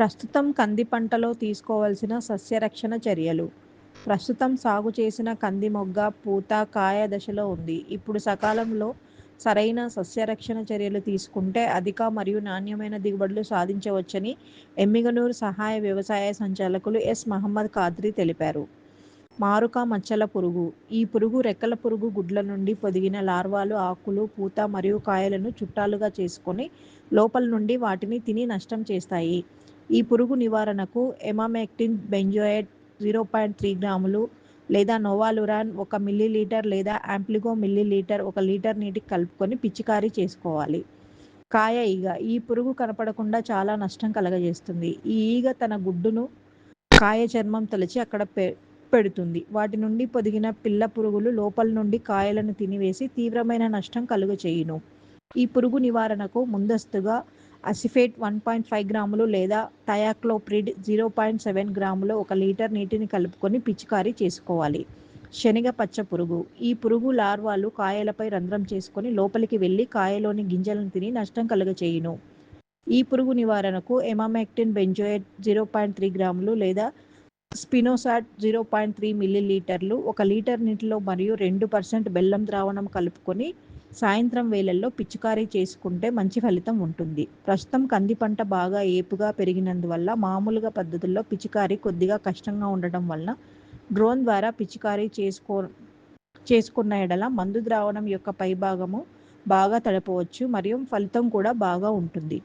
ప్రస్తుతం కంది పంటలో తీసుకోవాల్సిన సస్యరక్షణ చర్యలు. ప్రస్తుతం సాగు చేసిన కంది మొగ్గ పూత, కాయ దశలో ఉంది. ఇప్పుడు సకాలంలో సరైన సస్యరక్షణ చర్యలు తీసుకుంటే అధిక మరియు నాణ్యమైన దిగుబడులు సాధించవచ్చని ఎమ్మిగనూరు సహాయ వ్యవసాయ సంచాలకులు ఎస్. మహమ్మద్ ఖాద్రి తెలిపారు. మారుక మచ్చల పురుగు: ఈ పురుగు రెక్కల పురుగు గుడ్ల నుండి పొదిగిన లార్వాలు ఆకులు, పూత మరియు కాయలను చుట్టాలుగా చేసుకొని లోపల నుండి వాటిని తిని నష్టం చేస్తాయి. ఈ పురుగు నివారణకు emamectin benzoate zero point three గ్రాములు లేదా నోవాలురాన్ ఒక మిల్లీలీటర్ లేదా యాంప్లిగో మిల్లీలీటర్ ఒక లీటర్ నీటికి కలుపుకొని పిచికారీ చేసుకోవాలి. కాయ ఈగ: ఈ పురుగు కనపడకుండా చాలా నష్టం కలుగజేస్తుంది. ఈ ఈగ తన గుడ్డును కాయ చర్మం తలచి అక్కడ పెడుతుంది. వాటి నుండి పొదిగిన పిల్ల పురుగులు లోపల నుండి కాయలను తినివేసి తీవ్రమైన నష్టం కలుగచేయును. ఈ పురుగు నివారణకు ముందస్తుగా అసిఫేట్ వన్ పాయింట్ ఫైవ్ గ్రాములు లేదా థయాక్లోప్రిడ్ జీరో పాయింట్ సెవెన్ గ్రాములు ఒక లీటర్ నీటిని కలుపుకొని పిచికారీ చేసుకోవాలి. శనగ పచ్చ పురుగు: ఈ పురుగు లార్వాలు కాయలపై రంధ్రం చేసుకొని లోపలికి వెళ్ళి కాయలోని గింజలను తిని నష్టం కలుగచేయును. ఈ పురుగు నివారణకు emamectin benzoate zero point three గ్రాములు లేదా స్పినోసాట్ జీరో పాయింట్ త్రీ మిల్లీలీటర్లు ఒక లీటర్ నీటిలో మరియు రెండు పర్సెంట్ బెల్లం ద్రావణం కలుపుకొని సాయంత్రం వేళల్లో పిచికారీ చేసుకుంటే మంచి ఫలితం ఉంటుంది. ప్రస్తుతం కంది పంట బాగా ఏపుగా పెరిగినందువల్ల మామూలుగా పద్ధతుల్లో పిచికారీ కొద్దిగా కష్టంగా ఉండటం వలన డ్రోన్ ద్వారా పిచికారీ చేసుకున్న ఎడల మందు ద్రావణం యొక్క పైభాగము బాగా తడపవచ్చు మరియు ఫలితం కూడా బాగా ఉంటుంది.